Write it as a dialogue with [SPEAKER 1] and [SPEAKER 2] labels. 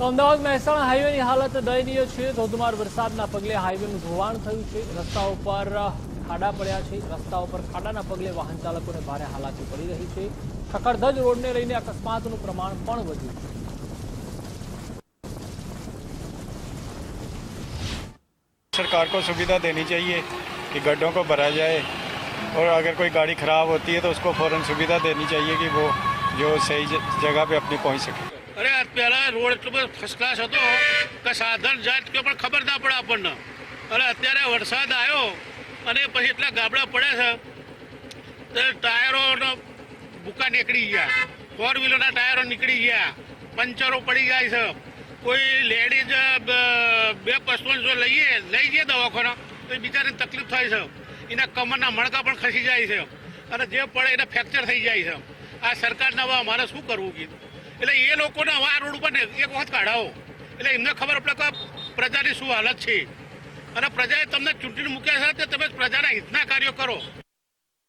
[SPEAKER 1] તો અમદાવાદ મહેસાણા હાઈવેની હાલત દયનીય છે ધોધમાર વરસાદના પગલે હાઈવેનું ધોવાણ થયું છે રસ્તાઓ પર ખાડા પડ્યા છે રસ્તાઓ પર ખાડાના પગલે વાહન ચાલકોને ભારે હાલાકી પડી રહી છે ખખડધજ રોડને લઈને અકસ્માતનું પ્રમાણ પણ વધ્યું છે
[SPEAKER 2] सरकार को सुविधा देनी चाहिए कि गड्ढों को भरा जाए और अगर कोई गाड़ी खराब होती है तो उसको फौरन सुविधा देनी चाहिए कि वो जो सही ज- जगह पे अपनी पहुंच सके
[SPEAKER 3] અરે પહેલા રોડ એટલો બધો ફર્સ્ટ ક્લાસ હતો કે સાધન જાત કે પણ ખબર ના પડે આપણને. અને અત્યારે વરસાદ આવ્યો અને પછી એટલા ગાબડા પડ્યા છે તો ટાયરોનો ભૂકા નીકળી ગયા. ફોર વ્હીલરના ટાયરો નીકળી ગયા. પંચરો પડી જાય છે. કોઈ લેડીઝ બે પશુઓ જો લઈએ, લઈ જઈએ દવાખાના, તો બિચારીને તકલીફ થાય છે. એના કમરના મણકા પણ ખસી જાય છે. અને જે પડે એને ફ્રેક્ચર થઈ જાય છે. આ સરકારના અમારે શું કરવું કીધું? એટલે એ લોકોને હવે આ રોડ ઉપર એક વખત કાઢાવો. એટલે એમને ખબર પડે કે પ્રજાની શું હાલત છે. અને પ્રજાએ તમને ચૂંટણી મૂક્યા છે તે તમે પ્રજાના હિતના કાર્યો કરો.